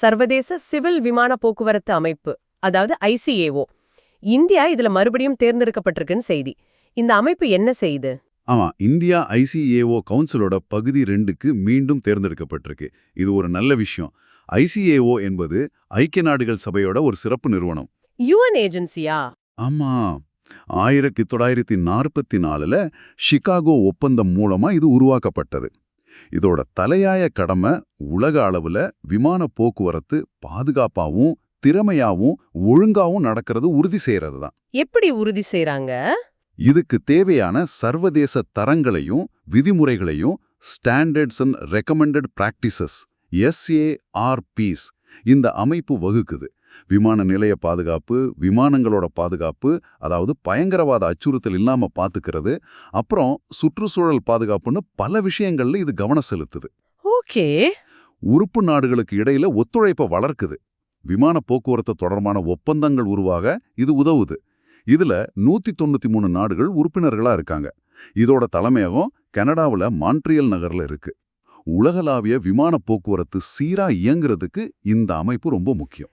சர்வதேச சிவில் விமான போக்குவரத்து அமைப்பு அதாவது ஐசிஏஓ. இந்தியா இதுல மறுபடியும் தேர்ந்தெடுக்கப்பட்டிருக்குன்னு செய்தி. இந்த அமைப்பு என்ன செய்யுது ஆமா இந்தியா ஐசிஏஓ கவுன்சிலோட பகுதி ரெண்டுக்கு மீண்டும் தேர்ந்தெடுக்கப்பட்டிருக்கு. இது ஒரு நல்ல விஷயம். ஐசிஏஓ என்பது ஐக்கிய நாடுகள் சபையோட ஒரு சிறப்பு நிறுவனம். யுஎன் ஏஜென்சியா? ஆமா. ஆயிரத்தி தொள்ளாயிரத்தி நாற்பத்தி நாலுல சிகாகோ ஒப்பந்தம் மூலமா இது உருவாக்கப்பட்டது. இதோட தலையாய கடமை உலக அளவுல விமான போக்குவரத்து பாதுகாப்பாவும் திறமையாவும் ஒழுங்காவும் நடக்கிறது உறுதி செய்யறது தான் எப்படி உறுதி செய்றாங்க? இதுக்கு தேவையான சர்வதேச தரங்களையும் விதிமுறைகளையும் standards and recommended practices SARPs இந்த அமைப்பு வகுக்குது. விமான நிலைய பாதுகாப்பு விமானங்களோட பாதுகாப்பு அதாவது பயங்கரவாத அச்சுறுத்தல் இல்லாம பாத்துக்கிறது. அப்புறம் சுற்றுச்சூழல் பாதுகாப்புன்னு பல விஷயங்கள்ல இது கவனம் செலுத்துது. ஓகே. உறுப்பு நாடுகளுக்கு இடையில ஒத்துழைப்பை வளர்க்குது. விமான போக்குவரத்து தொடர்பான ஒப்பந்தங்கள் உருவாக இது உதவுது. இதுல நூத்தி தொண்ணூத்தி மூணு நாடுகள் உறுப்பினர்களா இருக்காங்க. இதோட தலைமையகம் கனடாவுல மான்ட்ரியல் நகர்ல இருக்கு. உலகளாவிய விமான போக்குவரத்து சீரா இயங்குறதுக்கு இந்த அமைப்பு ரொம்ப முக்கியம்.